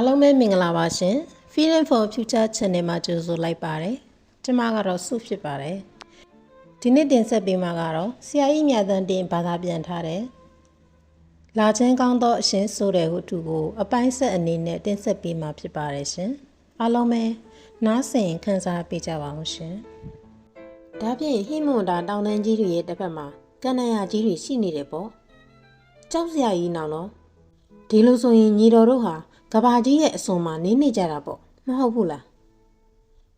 အားလုံးပဲမင်္ဂလာပါရှင် Feeling for Future Channel မှာကြိုဆိုလိုက်ပါတယ်ကျမကတော့စုဖြစ်ပါတယ်ဒီနေ့တင်ဆက်ပေးမှာကတော့ဆရာကြီးမြတ်တန်တင်ဘာသာပြန်ထားတဲ့လာချင်းကောင်းသောအရှင်ဆိုတဲ့ဟုတူကိုအပိုင်းဆက်အနေနဲ့တင်ဆက်ပေးမှာဖြစ်ပါတယ်ရှင်အားလုံးပဲနားဆင်ခန်းစားပေးကြပါအောင်ရှင်ဒါဖြင့်ဟိမွန်တာတောင်တန်းကြီးတွေရဲ့တစ်ဖက်မှာကန္နရာကြီးတွေရှိနေတယ်ပေါ့ကြောက်စရာကြီးနောင်တော့ဒီလိုဆိုရင်ညီတော်တို့ဟာ ကဘာကြီးရဲ့အစွန်မှာနေနေကြတာပေါ့မဟုတ်ဘူးလား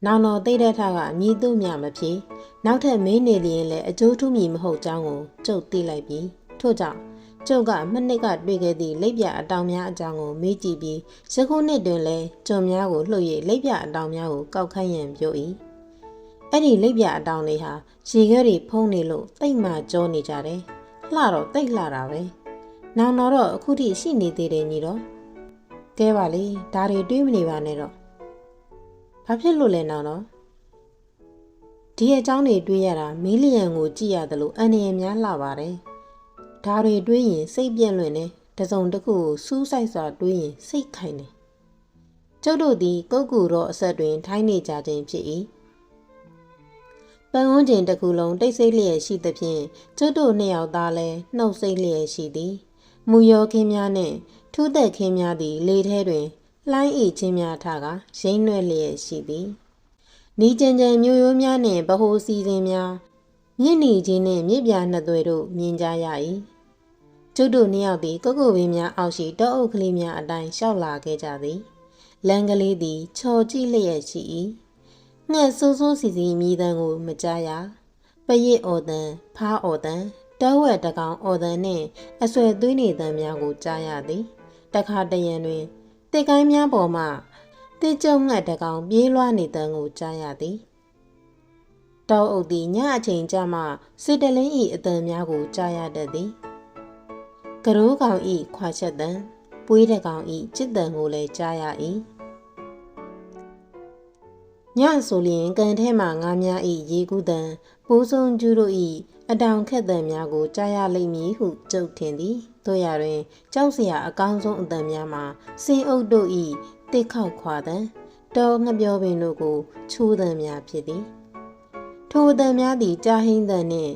နောင်တော်သိတဲ့ထကမြည်သူမြမဖြစ်နောက်ထပ်မင်းနေလျင်လည်းအကျိုးထူးမည်မဟုတ်ကြောင်းကိုကျုပ်သိလိုက်ပြီထို့ကြောင့်ကျုပ်ကမနှစ်ကတွေ့ခဲ့သည့်လက်ပြအတောင်များအကြောင်းကိုမေးကြည့်ပြီးယခုနှစ်တွင်လည်းကျွန်များကိုလှုပ်၍လက်ပြအတောင်များကိုကောက်ခန့်ရန်ပြော၏အဲ့ဒီလက်ပြအတောင်တွေဟာရေခဲတွေဖုံးနေလို့တိတ်မှကြောနေကြတယ်လှတော့တိတ်လှတာပဲနောင်တော့အခုထိရှိနေသေးတယ်ညီတော့ ကဲပါလေဒါတွေတွေးမနေပါနဲ့တော့ဘာဖြစ်လို့လဲနောင်တော့ဒီအကြောင်းတွေတွေးရတာမီလီယံကိုကြည့်ရတယ်လို့အန်ရည်များလှပါတယ်ဒါတွေတွေးရင်စိတ်ပြန့်လွင်နေတစုံတစ်ခုကိုစူးစိုက်စွာတွေးရင်စိတ်ခိုင်တယ်ကျုပ်တို့သည်ကုတ်ကူတော့အဆက်တွင်ထိုင်းနေကြခြင်းဖြစ်၏ပန်းဝန်းကျင်တစ်ခုလုံးတိတ်ဆိတ်လျက်ရှိသဖြင့်ကျုပ်တို့နှစ်ယောက်သားလည်းနှုတ်ဆိတ်လျက်ရှိသည်မူယောခင်းများနှင့် ထူးသက်ခင်းများသည် လေထဲတွင်လှိုင်းဤချင်းများထကရိမ့်နွဲ့လျက်ရှိသည်နီးကြင်ကြင်မျိုးရိုးများနှင့်ဗဟိုစီစဉ်များမြင့်နီချင်းနှင့်မြစ်ပြနှစ်သွဲတို့မြင်ကြရ၏ကျုပ်တို့နှစ်ယောက်သည်ကုတ်ကုတ်ဝင်းများအောက်ရှိတောအုပ်ကလေးများအတိုင်းရှောက်လာခဲ့ကြသည်လမ်းကလေးသည်ချော်ကြည့်လျက်ရှိ၏ငှက်ဆိုးဆိုးစီစီမြည်တမ်းကိုမကြားရပရစ်အော်တန်ဖားအော်တန်တောဝက်တကောင်အော်တန်နှင့်အဆွဲသွေးနေတမ်းများကိုကြားရသည် တခါတရံတွင်တစ်ကိုင်းများပေါ်မှတစ်ကြုံငှက်တကောင်ပြေးလွှားနေတမ်းကိုကြားရသည်တောအုပ်သည်ညအချိန်ကျမှစစ်တလင်း၏အတန်များကိုကြားရတတ်သည်ကရိုးကောင်၏ခွာချက်တန်ပွေးတကောင်၏จิตတန်ကိုလည်းကြားရ၏ညဆိုလျင်ကန်ထဲမှငါးများ၏ရေကူးတန်ပိုးစုံကျူးတို့၏အတောင်ခက်တန်များကိုကြားရလိမ့်မည်ဟုကြုတ်ထင်သည် တို့ရတွင်ကြောက်စရာအကောင်းဆုံးအတန်များမှာစင်အုပ်တို့၏တစ်ခေါက်ခွာတန်တောငှပြောပင်တို့ကိုချိုးတန်များဖြစ်သည်ထိုအတန်များသည်ကြားဟင်းတန်နှင့်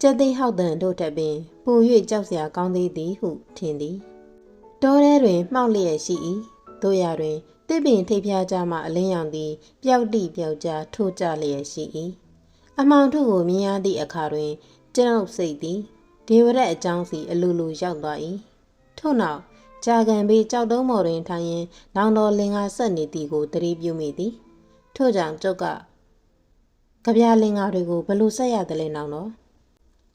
ကြက်သိဟောက်တန်တို့ထက်ပင်ပို၍ကြောက်စရာကောင်းသေးသည်ဟုထင်သည်တောထဲတွင်မှောက်လျက်ရှိ၏တို့ရတွင်တစ်ပင်ထိပ်ဖျားကြမှအလင်းရောင်သည်ပျောက်တိပျောက်ကြားထိုးကြလျက်ရှိ၏အမောင်ထုကိုမြင်ရသည့်အခါတွင်ကျွန်ုပ်စိတ်သည် ဒေဝရက်အကြောင်းစီအလိုလိုရောက်သွား၏ထို့နောက်ကြာကန်ပေကြောက်တုံးမော်တွင်ထိုင်ရင်နောင်တော်လင်္ကာဆက်နေသည်ကိုသတိပြုမိသည်ထို့ကြောင့်ကျုပ်ကကြပြလင်္ကာတွေကိုဘလို့ဆက်ရသလဲနောင်တော်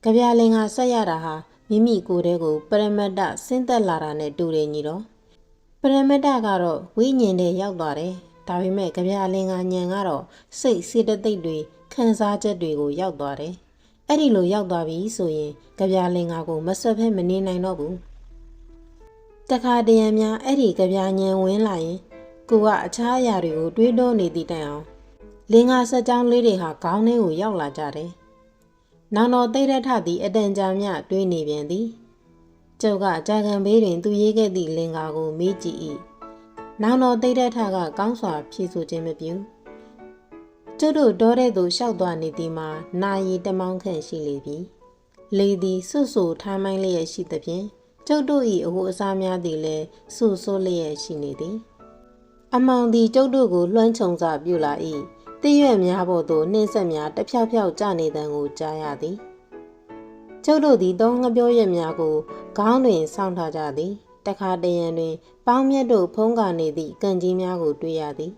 ကြပြလင်္ကာဆက်ရတာဟာမိမိကိုယ်တည်းကိုပရမတ္တဆင်းသက်လာတာနဲ့တူတယ်ညီတော်ပရမတ္တကတော့ဝိညာဉ်တဲ့ရောက်သွားတယ်ဒါပေမဲ့ကြပြလင်္ကာညံကတော့စိတ်စေတသိက်တွေခံစားချက်တွေကိုရောက်သွားတယ် အဲ့ဒီလိုရောက်သွားပြီဆိုရင်ကြပြလင်္ကာကိုမဆွတ်ဖဲမနေနိုင်တော့ဘူးတခါတရံများအဲ့ဒီကြပြညံဝင်လာရင်ကိုကအခြားအရာတွေကိုတွေးတောနေသည့်တိုင်အောင်လင်္ကာဆက်ကြောင်းလေးတွေဟာခေါင်းထဲကိုရောက်လာကြတယ်နောင်တော်သိရထသည်အတန်ကြာမြတွေးနေပြန်သည်ကျုပ်ကကြာကန်ဘေးတွင် သူရေးခဲ့သည့်လင်္ကာကိုမေးကြည့်၏နောင်တော်သိရထကကောင်းစွာဖြေဆိုခြင်းမပြု ကျုပ်တို့တောတဲ့သို့ရှောက်သွားနေသည်မှာနာရီတမောင်းခန့်ရှိလေပြီလေသည်ဆွဆူထားမိုင်းလျက်ရှိသဖြင့်ကျုပ်တို့၏အဟုအစားများသည်လည်းဆူဆိုးလျက်ရှိနေသည် အမောင်သည်ကျုပ်တို့ကိုလွှမ်းခြုံစာပြုလာ၏တည့်ရွက်များပေါ်သို့နှင်းဆက်များတဖြောက်ဖြောက်ကျနေတံကိုကြားရသည်ကျုပ်တို့သည်သုံးငပြောရက်များကိုခေါင်းတွင်ဆောင်းထားကြသည်တခါတရံတွင် ပေါင်းမြတ်တို့ဖုံးကနေသည့်ကံကြီးများကိုတွေ့ရသည်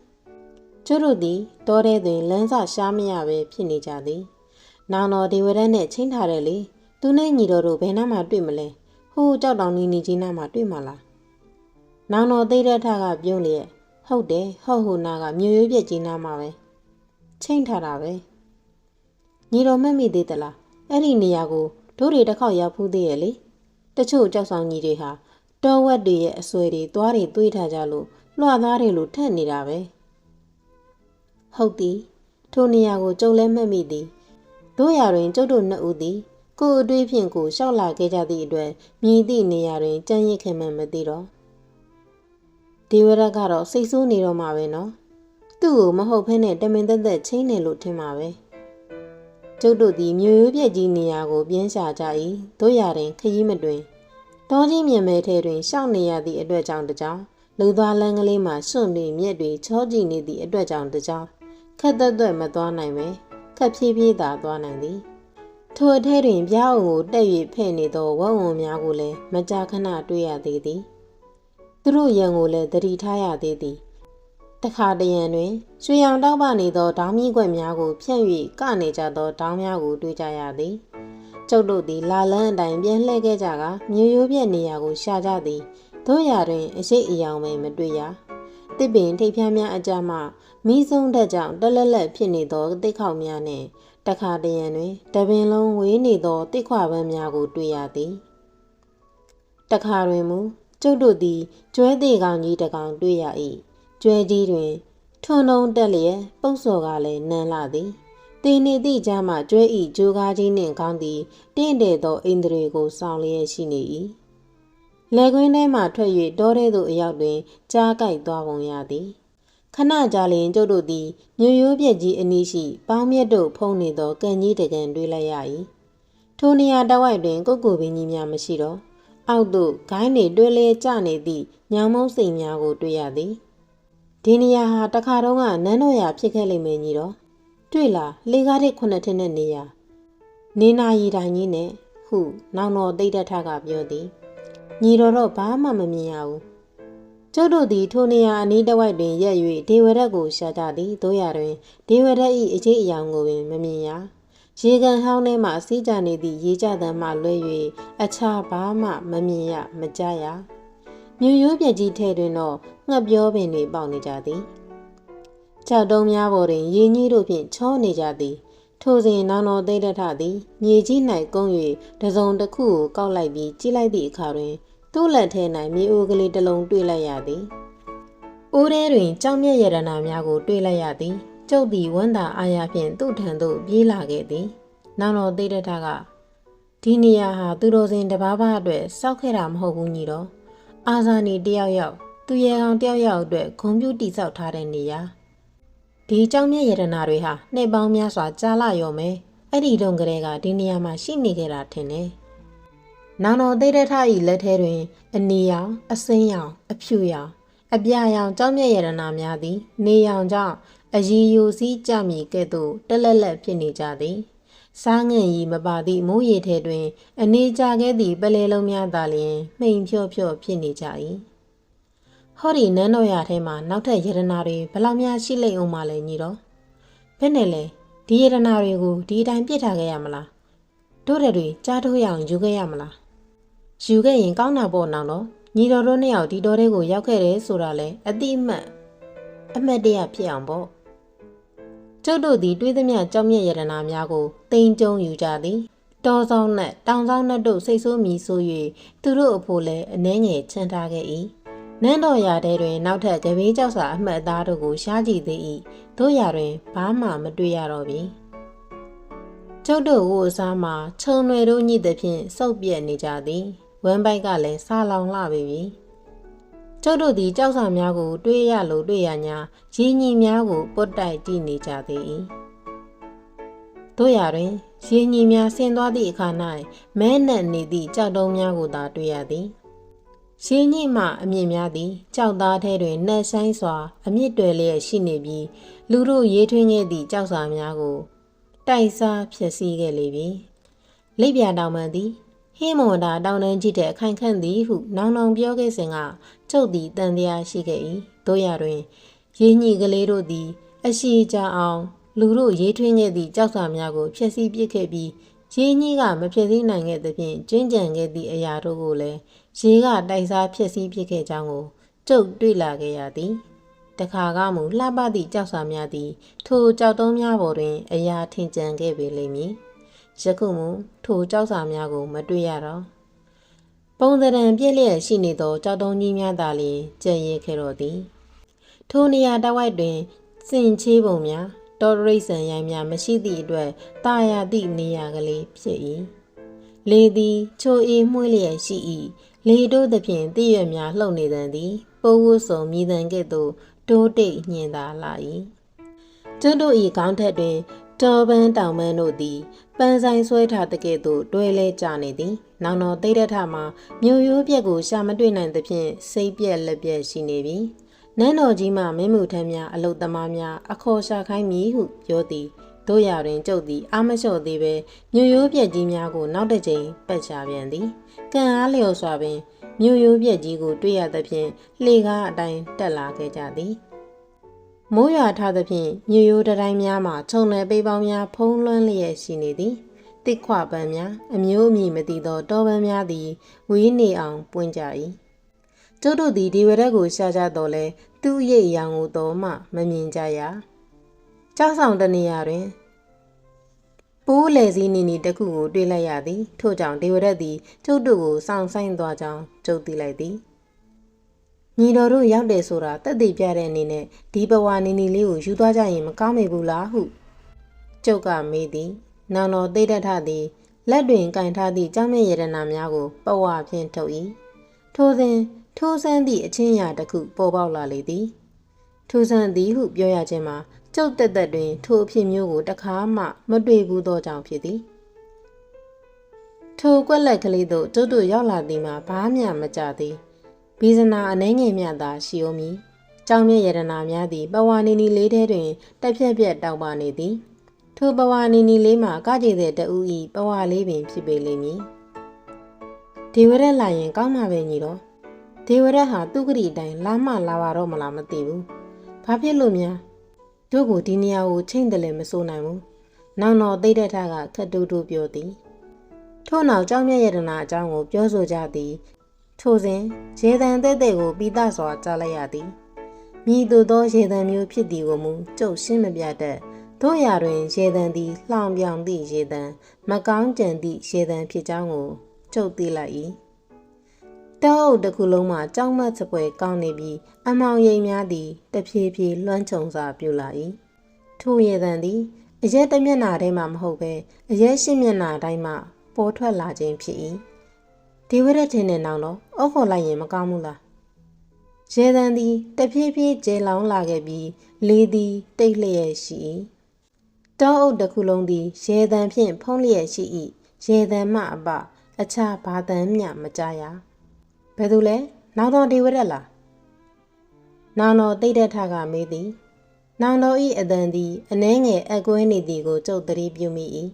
ကျုပ်တို့သည်တောထဲတွင်လမ်းစာရှားမရပဲဖြစ်နေကြသည်နောင်တော်ဒေဝရတ်နှင့်ချင်းထားတယ်လေသူနဲ့ညီတော်တို့ဘယ်နှမှာတွေ့မလဲဟိုးကြောက်တောင်နီနီကြီးနားမှာတွေ့မှာလားနောင်တော်သိတဲ့ထကပြုံးလျက်ဟုတ်တယ်ဟုတ်ဟိုနာကမြို့ရိုးပြက်ကြီးနားမှာပဲချိန်ထားတာပဲညီတော်မက်မိသေးသလားအဲ့ဒီနေရာကိုတို့တွေတစ်ခေါက်ရောက်ဖူးသေးရဲ့လေတချို့ကြောက်ဆောင်ကြီးတွေဟာတောဝက်တွေရဲ့အဆွဲတွေသွားတွေတွေးထားကြလို့လွှတ်သားတွေလို့ထက်နေတာပဲ ဟုတ်သည်ထိုနေရာကိုကျုံလဲမှတ်မိသည်တို့ရာတွင်ကျုပ်တို့နှစ်ဦးသည်ကိုယ်အတွေ့ဖြင့်ကိုရှောက်လာခဲ့ကြသည့်အတွက်မြည်သည့်နေရာတွင်ကြမ်းရစ်ခင်မှန်မသိတော့ဒီဝရက်ကတော့စိတ်ဆိုးနေတော့မှာပဲနော်သူ့ကိုမဟုတ်ဖ ೇನೆ တမင်သက်သက်ချင်းနေလို့ထင်မှာပဲကျုပ်တို့သည်မြို့ရိုးပြက်ကြီးနေရာကိုပြင်းရှာကြ၏တို့ရရင်ခရီးမတွင်တောကြီးမြင်မဲထဲတွင်ရှောက်နေရသည့်အတွက်ကြောင့်တကြောင်လူသားလန်းကလေးမှစွန့်တွေမြက်တွေချောကြည့်နေသည့်အတွက်ကြောင့်တကြောင် ခက်သက်သက်မသွားနိုင်ပဲခက်ဖြည်းဖြည်းသာသွားနိုင်သည်ထိုအထဲတွင်ပြားအုံကိုတက်၍ဖဲ့နေသောဝက်ဝံများကိုလည်းမကြာခဏတွေ့ရသေးသည်သူတို့ရန်ကိုလည်းတတိထားရသေးသည်တခါတရံတွင်ရွှေရောင်တောက်ပနေသောဒေါင်းမြင့်ခွက်များကိုဖြန့်၍ကနေကြသောဒေါင်းများကိုတွေ့ကြရသည်ကျုပ်တို့သည်လာလန်းအတိုင်းပြန်လှည့်ခဲ့ကြကမြို့ရိုးပြက်နေရာကိုရှာကြသည်တို့ရာတွင်အရှိတ်အယောင်ပဲမတွေ့ရ တစ်ပင်ထိပ်ဖျားများအကြမှမိဆုံးတဲ့ကြောင့်တလက်လက်ဖြစ်နေသောတိတ်ခေါက်များနှင့်တခါတရံတွင်တပင်လုံးဝေးနေသောတိတ်ခွပန်းများကိုတွေ့ရသည်တခါတွင်မူကျုပ်တို့သည်ကျွဲသေးကောင်ကြီးတစ်ကောင်တွေ့ရ၏ကျွဲကြီးတွင်ထွန်းထုံတက်လျက်ပုတ်စော်ကလည်းနန်းလာသည်တင်းနေသည့်ကြားမှကျွဲဤဂျိုကားကြီးနှင့်ကောင်းသည်တင့်တယ်သောအိန္ဒြေကိုဆောင်လျက်ရှိနေ၏ လေကွင်းထဲမှထွက်၍တောထဲသို့အရောက်တွင် ကြားကြိုက်သွားပုံရသည်ခဏကြာလျင်ကျုပ်တို့သည်မြို့ရိုးပြက်ကြီးအနီးရှိပေါင်းမြတ်တို့ဖုံးနေသောကံကြီးတကန်တွေ့လိုက်ရ၏ထိုနေရာတဝိုက်တွင် ကုတ်ကိုပင်ကြီးများမရှိတော့အောက်သို့ဂိုင်းနေတွဲလဲကျနေသည့်ညောင်မုံစိမ်များကိုတွေ့ရသည်ဒီနေရာဟာတခါတုန်းကနန်းတော်ရာဖြစ်ခဲ့လိမ့်မယ်ညီတော်တွေ့လားလေကားတဲ့ခုနှစ်ထင်းတဲ့နေရာနေနာရီတိုင်းကြီးနဲ့ဟုနောင်တော်တိတ်တထကပြောသည် ညီတော်တော့ဘာမှမမြင်ရဘူးကျုပ်တို့သည်ထိုနေရာအနီးတစ်ဝိုက်တွင်ရက်၍ဒေဝရက်ကိုရှာကြသည်တို့ရတွင်ဒေဝရက်၏အကြီးအယောင်ကိုပင်မမြင်ရရေကန်ဟောင်းထဲမှစီးကြနေသည့်ရေကြသံမှလွဲ၍အခြားဘာမှမမြင်ရမကြားရမြို့ရိုးပြက်ကြီးထဲတွင်တော့ငှက်ပြောပင်တွေပေါက်နေကြသည်ကြောက်တုံးများပေါ်တွင်ရေကြီးတို့ဖြင့်ချောနေကြသည်ထိုစဉ်နောင်တော်သိဒ္ဓထသည်မြေကြီး၌ကုန်း၍တစုံတစ်ခုကိုကောက်လိုက်ပြီးကြည့်လိုက်သည့်အခါတွင် သူ့လက်ထဲ၌မြေအိုးကလေးတစ်လုံးတွေ့လိုက်ရသည်။အိုးထဲတွင်ကြောင်မြက်ရတနာများကိုတွေ့လိုက်ရသည်။ကျုပ်သည်ဝမ်းသာအားရဖြင့်သူ့ထံသို့ပြေးလာခဲ့သည်။နောင်တော်သိဒ္ဓထကဒီနေရာဟာသူတော်စင်တပားပါအတွက်စောက်ခဲ့တာမဟုတ်ဘူးညီတော်။အာဇာနီတယောက်ယောက်သူရဲကောင်တယောက်ယောက်အတွက်ဂုံပြူတိဆောက်ထားတဲ့နေရာ။ဒီကြောင်မြက်ရတနာတွေဟာနှိပ်ပေါင်းများစွာကြာလာရောမယ်။အဲ့ဒီတုန်းကလေးကဒီနေရာမှာရှိနေခဲ့တာထင်တယ်။ နောင်တော်သိတဲ့ထဤလက်ထဲတွင် အနီရောင်အစိမ်းရောင်အဖြူရောင်အပြာရောင်ကြောင်းမြက်ရတနာများသည် နေရောင်ကြောင့်အရီယိုစည်းကြမည်ကဲ့သို့တက်လက်လက်ဖြစ်နေကြသည်စားငင်ရီမပါသည့်မိုးရေထဲတွင် အနေကြခဲ့သည့်ပလဲလုံးများသာလျှင်မှိန်ဖြော့ဖြော့ဖြစ်နေကြ၏ဟောဒီနန်းတော်ရထဲမှာနောက်ထပ်ယရနာတွေဘလောက်များရှိလိမ့်အောင်မလဲညီတော်ဘယ်နဲ့လဲဒီယရနာတွေကိုဒီအတိုင်းပြစ်ထားခဲ့ရမလားတို့တွေကြားထိုးရအောင်ယူခဲ့ရမလား ယူခဲ့ရင်ကောင်းတာပေါ့နောင်တော့ညီတော်တို့နှစ်ယောက်ဒီတော်တဲ့ကိုရောက်ခဲ့တယ်ဆိုတာလဲအတိအမှတ်အမှတ်တရဖြစ်အောင်ပေါ့ကျုပ်တို့သည်တွေးသမျှကြောက်မြက်ရတနာများကိုတိမ်ကြုံယူကြသည်တောဆောင်နဲ့တောင်ဆောင်နဲ့တို့စိတ်ဆိုးမီဆို၍သူတို့အဖို့လည်းအနှဲငယ်ချန်ထားခဲ့၏နန်းတော်ရာထဲတွင်နောက်ထပ်ကဘေးကြောက်စာအမှတ်အသားတို့ကိုရှားကြည့်သေး၏တို့ရာတွင်ဘာမှမတွေ့ရတော့ပြီကျုပ်တို့ဝိုစားမှာခြုံရွယ်တို့ညှိသဖြင့်စုပ်ပြက်နေကြသည် ဝမ်းပိုက်ကလည်းဆာလောင်လှပြီပြီကျုပ်တို့သည်ကြောက်စာများကို တွေးရလို့တွေ့ရညာရင်းညီများကိုပုတ်တိုက်ကြည့်နေကြသေး၏တို့ရတွင်ရင်းညီများဆင်းသွားသည့်အခါ၌မဲနက်နေသည့်ကြောက်တုံးများကိုသာတွေ့ရသည်ရင်းညိမှအမြင့်များသည်ကြောက်သားထဲတွင်နှက်ဆိုင်စွာ အမြင့်တွယ်လျက်ရှိနေပြီးလူတို့ရေးထွင်းခဲ့သည့်ကြောက်စာများကို တိုက်စားဖြစ်စည်းခဲ့လေပြီလိပ်ပြတောင်မှန်သည် ဟင်းမွန်တာတောင်းတန်းကြည့်တဲ့အခိုင်ခန့်သည်ဟုနောင်နောင်ပြောခဲ့စဉ်ကကျုပ်သည်တန်တရားရှိခဲ့၏တို့ရတွင်ရင်းညိကလေးတို့သည် အရှိကြအောင် လူတို့ရေးထွင်းခဲ့သည့်ကြောက်စာများကိုဖျက်ဆီးပစ်ခဲ့ပြီးရင်းညိကမဖျက်ဆီးနိုင်ခဲ့သဖြင့်ကျဉ်းကြံခဲ့သည့်အရာတို့ကိုလည်းရေကတိုက်စားဖျက်ဆီးပစ်ခဲ့ကြောင်းကိုကျုပ်တွေ့လာခဲ့ရသည်တခါကမူလှပသည့်ကြောက်စာများသည် ထိုကြောက်တုံးများပေါ်တွင် အရာထင်ကြံခဲ့ပေလိမ့်မည်။ ယခုမူထိုကြောက်စာများကို မတွေ့ရတော့ပုံသဏ္ဍာန်ပြည့်လျက်ရှိနေသောကြောက်တုံးကြီးများသာလျှင်ကြံ့ရဲခဲ့တော်သည်ထိုနေရာတစ်ဝိုက်တွင်စင်ချေးပုံများတော်ရိတ်ဆန်ရိုင်းများမရှိသည့်အတွက်တာယာသည့်နေရာကလေးဖြစ်၏လေသည်ချိုအေးမှုလျက်ရှိ၏လေတို့သဖြင့်တည့်ရွက်များလှုပ်နေသည်သည်ပိုးဝတ်စုံမြည်တံကဲ့သို့တိုးတိတ်ညင်သာလာ၏ ကျွတ်တို့၏ခေါင်းထက်တွင်တော်ပန်းတောင်ပန်းတို့သည်ပန်းဆိုင်ဆွဲထားတဲ့ကဲ့သို့တွဲလဲကြနေသည်နောင်တော်တိတ်တထမှာမြို့ရိုးပြက်ကိုရှာမတွေ့နိုင်သဖြင့်စိတ်ပြက်လက်ပြက်ရှိနေပြီနန်းတော်ကြီးမှမင်းမှုထမ်းများအလုတ်သမားများအခေါ်ရှာခိုင်းမည်ဟုပြောသည်တို့ရတွင်ကျုပ်သည်အာမလျှော့သေးပဲမြို့ရိုးပြက်ကြီးများကိုနောက်တစ်ကြိမ်ပတ်ချပြန်သည်ကံအားလျော်စွာပင်မြို့ရိုးပြက်ကြီးကိုတွေ့ရသဖြင့်လှေကားအတိုင်းတက်လာခဲ့ကြသည် မိုးရွာထသဖြင့်မြို့ရိုးတတိုင်းများမှခြုံနယ်ပိပေါင်းများဖုံးလွှမ်းလျက်ရှိနေသည်တစ်ခွပန်းများအမျိုးအမည်မသိသောတောပန်းများသည်ဝေးနေအောင်ပွင့်ကြ၏ကျုပ်တို့သည်ဒီဝရက်ကိုရှာကြတော့လဲသူ့ရိပ်ရောင်ကိုတော့မှမမြင်ကြရကြောက်ဆောင်တနေရာတွင်ပိုးလေစည်းနီနီတစ်ခုကိုတွေ့လိုက်ရသည်ထို့ကြောင့်ဒေဝရက်သည်ကျုပ်တို့ကိုစောင့်ဆိုင်သွားကြောင်းကြုံသိလိုက်သည် ညီတော်တို့ရောက်တယ်ဆိုတာတက်တည်ပြတဲ့အနေနဲ့ဒီဘဝနီနီလေးကိုယူသွားကြရင်မကောင်းမေဘူးလားဟုကျုပ်ကမေးသည်နောင်တော်သိတတ်ထသည်လက်တွင်ကင်ထားသည့်ကြောင်းမြရတနာများကိုပဝါဖြင့်ထုတ်၏ထိုစဉ်ထိုးဆန်းသည့်အချင်းရာတစ်ခုပေါ်ပေါက်လာလေသည်ထိုးဆန်းသည်ဟုပြောရခြင်းမှာကျုပ်တက်တက်တွင် ထိုအဖြစ်မျိုးကိုတခါမှမတွေ့ဘူးသောကြောင့်ဖြစ်သည်ထိုကွက်လက်ကလေးတို့ကျုပ်တို့ရောက်လာသည်မှာဘာမှမကြသည် ဘီဇနာအနှဲငယ်မြသာရှိအောင်မီကြောင်မြရတနာများသည်ပဝါနီနီလေးထဲတွင်တက်ဖြက်ပြက်တောက်ပါနေသည်ထိုပဝါနီနီလေးမှာကကြည်တဲ့တူဤပဝါလေးပင်ဖြစ်ပေလိမ့်မည်ဒေဝရက်လာရင်ကောင်းမှာပဲညီတော့ဒေဝရက်ဟာသူ့ကတိအတိုင်းလာမှလာပါတော့မလားမသိဘူးဘာဖြစ်လို့များတို့ကိုဒီနေရာကိုချိန်တယ်လည်းမစိုးနိုင်ဘူးနောင်တော်သိတဲ့ထကခက်တူတူပြောသည်ထို့နောက်ကြောင်းမြတ်ရတနာအကြောင်းကိုပြောဆိုကြသည် ထိုစဉ်ရေတံတဲ့တဲ့ကိုပိသစွာကြားလိုက်ရသည်မိတို့သောရေတံမျိုးဖြစ်သည်ကိုမူကျုပ်ရှင်းမပြတတ်တို့ရာတွင်ရေတံသည်လှောင်ပြောင်သည့်ရေတံမကောင်းကြံသည့်ရေတံဖြစ်ကြောင်းကိုကျုပ်သိလိုက်၏တောအုပ်တစ်ခုလုံးမှာကြောက်မတ်စပွဲကောင်းနေပြီးအမောင်ရိပ်များသည်တဖြည်းဖြည်းလွှမ်းခြုံစွာပြူလာ၏ထိုရေတံသည်အရက်တစ်မျက်နှာထဲမှမဟုတ်ပဲအရက်ရှစ်မျက်နှာတိုင်းမှပေါ်ထွက်လာခြင်းဖြစ်၏ ဒီဝရက်ချင်းနဲ့နောင်တော့အုပ်ဖို့လိုက်ရင်မကောင်းဘူးလားရေတံသည်တဖြည်းဖြည်းကျဲလောင်လာခဲ့ပြီးလေသည်တိတ်လျက်ရှိ၏တောအုပ်တစ်ခုလုံးသည်ရေတံဖြင့်ဖုံးလျက်ရှိ၏ရေတံမှအပအခြားဘာတံမျှမကြရဘယ်သူလဲနောင်တော်ဒီဝရက်လားနောင်တော်တိတ်တဲ့ထကမေးသည်နောင်တော်ဤအတန်သည်အနှဲငယ်အကွဲနေသည်ကိုကျုပ်သတိပြုမိ၏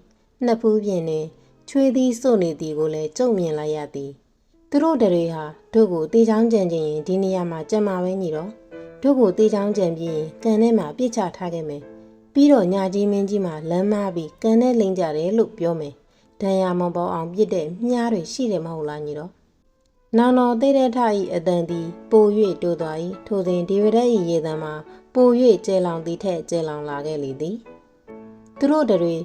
နှစ်ဖူးပြင်တွင် ချွေးသည်စုနေသည်ကိုလည်းကြုံမြင်လိုက်ရသည်သူတို့တွေဟာတို့ကိုတေချောင်းကြံခြင်းရင်ဒီနေရာမှာကြံမှာပဲညီတော့တို့ကိုတေချောင်းကြံပြီးရင်ကန်ထဲမှာပြစ်ချထားခဲ့မယ်ပြီးတော့ညာကြီးမင်းကြီးမှာလမ်းမပြီးကန်ထဲလိမ့်ကြတယ်လို့ပြောမယ်ဒဏ်ရာမပေါ်အောင်ပြစ်တဲ့မြားတွေရှိတယ်မဟုတ်လားညီတော့နောင်တော်သေးတဲ့ထဤအတန်သည်ပို၍တိုးသွား၏ထိုစဉ်ဒီဝရက်၏ရေတံမှာပို၍ကျဲလောင်သည်ထက်ကျဲလောင်လာခဲ့လေသည်သူတို့တွေ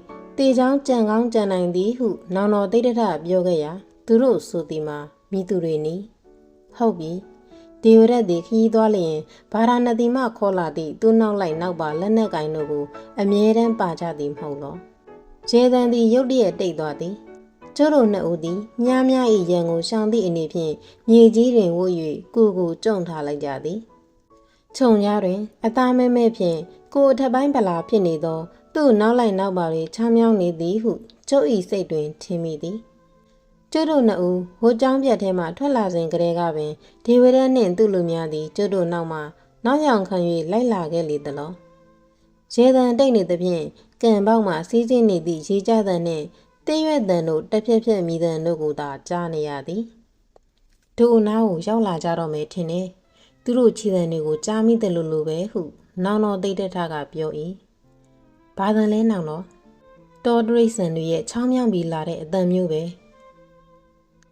တေချောင်းကြံကောင်းကြံနိုင်သည်ဟု နောင်တော်သိတဲ့ထပြောခဲ့ရာသူတို့ဆိုသည်မှာမိသူတွေနီဟုတ်ပြီဒေဝရက်သည်ခီးသွားလျင်ဘာရာနတိမခေါ်လာသည့်သူ့နောက်လိုက်နောက်ပါလက်နက်ကင်တို့ကိုအမြဲတမ်းပါကြသည်မဟုတ်လောဂျေတန်သည်ရုတ်တရက်တိတ်သွားသည်ကျိုးတို့နှစ်ဦးသည်မြားများ၏ရန်ကိုရှောင်သည့်အနေဖြင့်မြေကြီးတွင်ဝှုတ်၍ကိုကိုကြုံထားလိုက်ကြသည်ခြုံကြားတွင် အသားမဲမဲဖြင့်ကိုအထက်ပိုင်းပလာဖြစ်နေသော သူ့နောက်လိုက်နောက်ပါတွေချမ်းမြောင်းနေသည်ဟုကျုပ်၏စိတ်တွင်ထင်မိသည်ကျုပ်တို့နှစ်ဦးဟိုကျောင်းပြတ်ထဲမှထွက်လာစဉ်ကတည်းကပင်ဒေဝရနှင့်သူ့လူများသည်ကျုပ်တို့နောက်မှနောက်ယောင်ခံ၍လိုက်လာခဲ့လေသလောရေတံတိတ်နေသဖြင့်ကံပေါက်မှစီးစင်းနေသည့်ရေကြသံနှင့်တေးရွက်တန်တို့တက်ဖြက်ဖြက်မိတန်တို့ကိုသာကြားနေရသည်ဒုအနားကိုရောက်လာကြတော့မယ်ထင်တယ်သူတို့ခြေတံတွေကိုကြားမိတယ်လို့လိုပဲဟုနောင်တော်သိတဲ့ထကပြော၏ ဘာတန်လဲနောင်တော့တော်ဒရိတ်ဆန်တွေရဲ့ချောင်းမြောင်းပြီးလာတဲ့အတန်မျိုးပဲ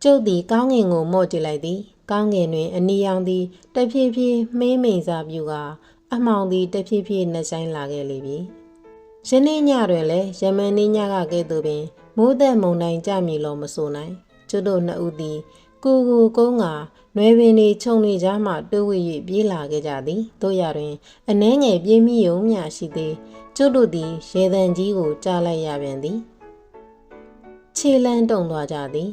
ကျုပ်သည်ကောင်းငင်ကိုမော့ကြည့်လိုက်သည်ကောင်းငင်တွင်အနီရောင်သည်တဖြည်းဖြည်းမှေးမိန်စာပြူကအမှောင်သည်တဖြည်းဖြည်းနှဆိုင်လာခဲ့လေပြီယနေ့ညတွင်လည်းယမန်နေ့ညကကဲ့သို့ပင်မိုးသက်မုန်တိုင်းကြမည်လို့မဆိုနိုင်ကျုပ်တို့နှစ်ဦးသည်ကိုကိုကုန်းကနွယ်ပင်တွေခြုံနေကြမှတိုးဝှ၍ပြေးလာခဲ့ကြသည်တို့ရတွင်အနှဲငယ်ပြေးမိယုံမျှရှိသည် ကျုပ်တို့သည်ရေတံကြီးကိုကြားလိုက်ရပြန်သည်ခြေလန်းတုံသွားကြသည်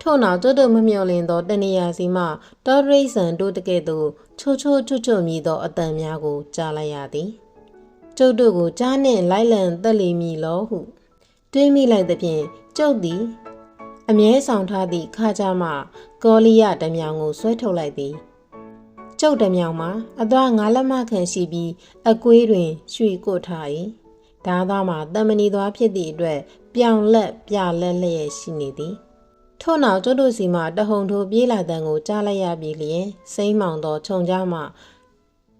ထို့နောက်ကျွတ်တို့မမျှော်လင့်သောတနေရာစီမှတောရိษံတို့တကဲ့သို့ချိုးချိုးချွတ်ချွတ်မြည်သောအတန်များကိုကြားလိုက်ရသည်ကျုပ်တို့ကိုကြားနှင့်လိုက်လံတက်လီမည်လောဟု တွေးမိလိုက်သဖြင့်ကျုပ်သည် အမြဲဆောင်ထားသည့်ခါကြမှကောလီယဓမြောင်ကိုဆွဲထုတ်လိုက်သည် ကျုပ်ဓမြောင်မှာအသွားငါးလက်မခန့်ရှိပြီးအကွေးတွင်ရွှေကို့ထား၏ဓာသားမှာတမဏီသွားဖြစ်သည့်အတွက်ပြောင်လက်ပြလက်လျက်ရှိနေသည်ထို့နောက်ကျုပ်တို့စီမှတဟုန်ထိုးပြေးလာတန်ကိုကြားလိုက်ရပြီးလျင်စိမ့်မောင်သောခြုံကြားမှ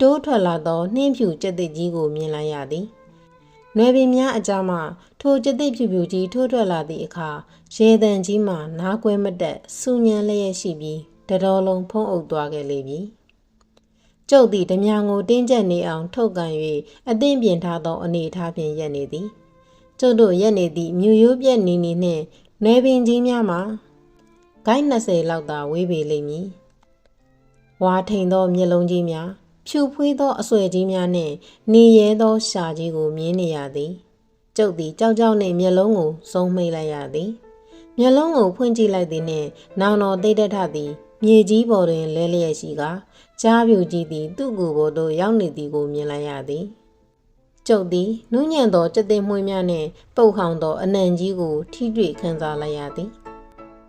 တိုးထွက်လာသောနှင်းဖြူကြက်သစ်ကြီးကိုမြင်လိုက်ရသည်။နယ်ပင်များအကြားမှထိုကျက်သိပ်ဖြူဖြူကြီးထိုးထွက်လာသည့်အခါရေတံကြီးမှနားကွဲမတက်စူညံလျက်ရှိပြီးတတော်လုံးဖုံးအုပ်သွားခဲ့လေပြီ။ ကျုပ်သည်ဓမြကိုတင်းကျပ်နေအောင် ထုတ်ကန်၍အသင့်ပြင်ထားသောအနေအထားဖြင့်ရက်နေသည်။ကျုပ်တို့ရက်နေသည့်မြူရိုးပြက်နေနေနှင့်နယ်ပင်ကြီးများမှာဂိုင်း20လောက်သာဝေးပေလိမ့်မည်။ဝါထိန်သောမျက်လုံးကြီးများဖြူဖွေးသောအဆွဲကြီးများနှင့်နေရဲသောရှာကြီးကိုမြင်နေရသည်ကျုပ်သည်ကြောက်ကြောက်နှင့်မျက်လုံးကိုစုံမိတ်လိုက်ရသည်မျက်လုံးကိုဖွင့်ကြည့်လိုက်သည်နှင့်နောင်တော်သိတ္တထသည်မြေကြီးပေါ်တွင်လဲလျက်ရှိက ကြားပြူကြီးသည် သူ့ကိုယ်ပေါ်သို့ရောက်နေသည်ကိုမြင်လိုက်ရသည်ကျုပ်သည်နူးညံ့သောစက်သိမ်မွှေးများနှင့်ပုတ်ဟောင်သောအနံကြီးကို ထိတွေ့ခံစားလိုက်ရသည်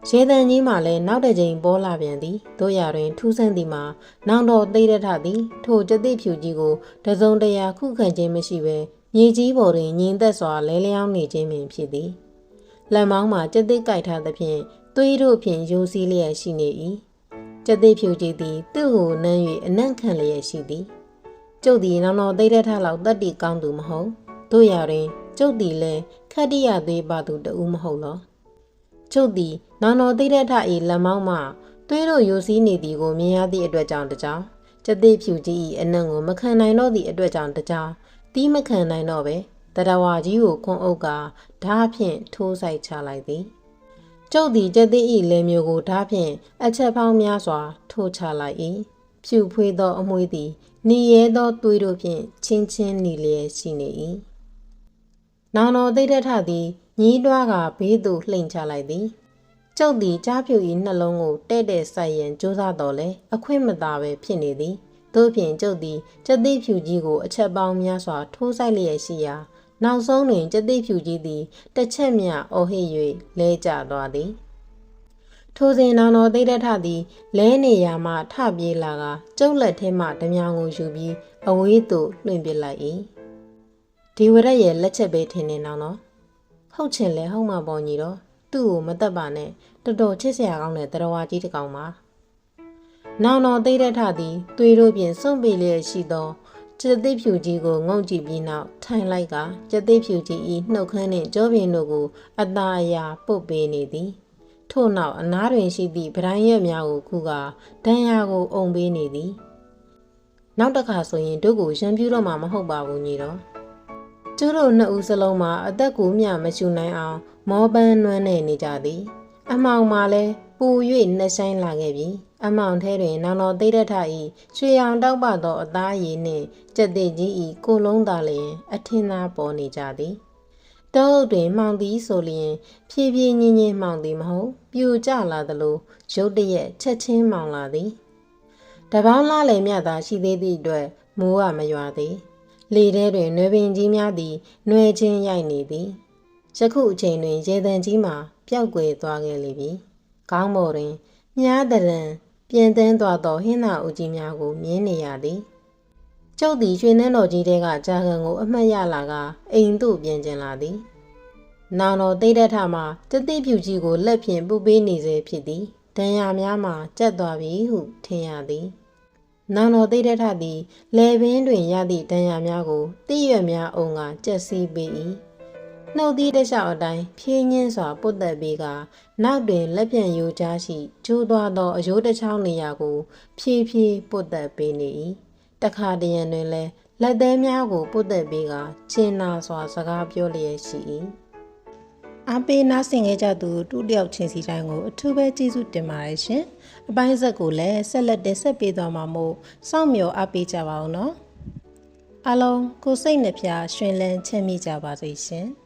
ရေတံကြီးမှလည်းနောက်တစ်ကြိမ်ပေါ်လာပြန်သည်တို့ရတွင် ထူးဆန်းသည်မှာနောင်တော်သိရထသည် ထိုကြတိဖြူကြီးကိုတစုံတရာခုခံခြင်းမရှိဘဲမြေကြီးပေါ်တွင်ညင်သက်စွာလဲလျောင်းနေခြင်းပင်ဖြစ်သည်လက်မောင်းမှာကြတိကြိုက်ထားသဖြင့်သွေးတို့ဖြင့်ယိုစီးလျက်ရှိနေ၏ ကြတိဖြူကြီးသည်သူ့ကိုနမ်း၍အနံ့ခံလျက်ရှိသည်ကျုပ်သည်နောင်တော်သိရထလောက်တတ်တီကောင်းသူမဟုတ်တို့ရတွင်ကျုပ်သည်လည်းခတ္တိယသေးပါသူတဦးမဟုတ်လောကျုပ်သည်နောင်တော်သိတဲ့ထ၏လက်မောင်းမှသွေးတို့ယိုစီးနေသည်ကိုမြင်ရသည့်အတွက်ကြောင့်တကြောင်ကျသိဖြူကြီး၏အနံ့ကိုမခံနိုင်တော့သည့်အတွက်ကြောင့်တကြောင်တီးမခံနိုင်တော့ပဲတရဝါကြီးကိုခွန်အုပ်ကဓားဖြင့်ထိုးဆိုင်ချလိုက်သည် ကျုပ်သည်ကျသိ၏လေမျိုးကိုဓားဖြင့်အချက်ပေါင်းများစွာ ထိုးချလိုက်၏ဖြူဖွေးသောအမွှေးသည်နီရဲသောသွေးတို့ဖြင့်ချင်းချင်းနီလျက်ရှိနေ၏နောင်တော်သိတဲ့ထသည်ညီးတွားကဘေးသို့လှိမ့်ချလိုက်သည်ကျုပ်သည်ကြားဖြူ၏နှလုံးကိုတဲ့တဲ့ဆိုင်ရန်ကြိုးစားတော်လဲအခွင့်မသာပဲဖြစ်နေသည်တို့ဖြင့်ကျုပ်သည်ကျသိဖြူကြီးကိုအချက်ပေါင်းများစွာထိုးဆိုင်လျက်ရှိရာ နောက်ဆုံးတွင်ကျသိဖြူကြီးသည်တစ်ချက်မြအော်ဟစ်၍လဲကျသွားသည်ထိုစဉ်နောင်တော်သိတဲ့ထသည်လဲနေရာမှထပြေးလာကကျုပ်လက်ထဲမှဓမြောင်ကိုယူပြီးအဝေးသို့လွှင့်ပစ်လိုက်၏ဒီဝရက်ရဲ့လက်ချက်ပဲထင်နေနောင်တော့ဟုတ်ချင်လဲဟုတ်မှာပေါ့ညီတော့သူ့ကိုမတက်ပါနဲ့တော်တော်ချစ်စရာကောင်းတဲ့တရဝါကြီးတစ်ကောင်ပါနောင်တော်သိတဲ့ထသည်သွေးတို့ပြင်စွန့်ပေလျက်ရှိသော ကျက်သိဖြူကြီးကိုငုံကြည့်ပြီးနောက်ထိုင်လိုက်ကကျက်သိဖြူကြီး၏နှုတ်ခမ်းနှင့်ကြောပြင်တို့ကိုအသာအယာပုတ်ပေးနေသည်ထို့နောက်အနားတွင်ရှိသည့်ဗတိုင်းရက်များကိုခုကဒဏ်ရာကိုအုံပေးနေသည်နောက်တစ်ခါဆိုရင်တို့ကိုရံပြူတော့မှာမဟုတ်ပါဘူးညီတော်ကျိုးတို့နှစ်ဦးစလုံးမှာအသက်ကိုမျှမရှူနိုင်အောင်မောပန်းနွမ်းနေနေကြသည် အမောင်မှာလဲ ပူ၍နှဆိုင်လာခဲ့ပြီအမောင်ထဲတွင်နောင်တော်သိတဲ့ထ၏ရွှေရောင်တောက်ပသောအသားရည်နှင့်ကြက်သေးကြီး၏ကိုလုံးသာလျင် အထင်သာပေါ်နေကြသည်တောအုပ်တွင်မှောင်သည်ဆိုလျင် ဖြည်းဖြည်းညင်းညင်းမှောင်သည်မဟုတ်ပြိုကျလာသလိုရုတ်တရက်ချက်ချင်းမှောင်လာသည်တပေါင်းလားလည်းမြသာရှိသေးသည့်အတွက်မိုးကမရွာသည်လေထဲတွင်နွေပင်ကြီးများသည်နှွေချင်းရိုက်နေသည်ယခုအချိန်တွင်ရေတံကြီးမှာပျောက်ကွယ်သွားခဲ့လေပြီ။ ကောင်းပေါ်တွင်မြားတရံပြင်သင်းသွားသောဟင်းသာဦးကြီးများကိုမြင်နေရသည်။ကျုပ်သည်ရွှေနှန်းတော်ကြီးတဲကကြာခံကိုအမှတ်ရလာကအိမ်သို့ပြန်ကျင်လာသည်။နောင်တော်တိတ်တက်ထမှတသိဖြူကြီးကိုလက်ဖြင့်ပူပေးနေစေဖြစ်သည်။ဒဏ်ရာများမှကျက်သွားပြီဟုထင်ရသည်။နောင်တော်သိတဲ့ထသည်လေပင်တွင်ရသည့်ဒဏ်ရာများကိုတိရွက်များအုံကကျက်စီးပေ၏ နှုတ်သီးတစ်လျှောက်အတိုင်းဖြင်းညင်းစွာပုတ်သက်ပြီးကနောက်တွင်လက်ပြန်ရိုးကြားရှိကျိုးသွားသောအယိုးတစ်ချောင်းနေရာကိုဖြည်းဖြည်းပုတ်သက်ပေးနေ၏တခါတရံတွင်လည်းလက်သေးများကိုပုတ်သက်ပြီးကကျင်နာစွာစကားပြောလျက်ရှိ၏အပေးနာဆင်ခဲ့ကြသူတူတယောက်ချင်းစီတိုင်းကိုအထူးပဲကျေးဇူးတင်ပါတယ်ရှင်။အပိုင်းဆက်ကိုလည်းဆက်လက်တင်ဆက်ပေးသွားမှာမို့စောင့်မျှော်အားပေးကြပါဦးနော်။အားလုံးကိုစိတ်နှပြရှင်လန်းချမ်းမြေ့ကြပါစေရှင်။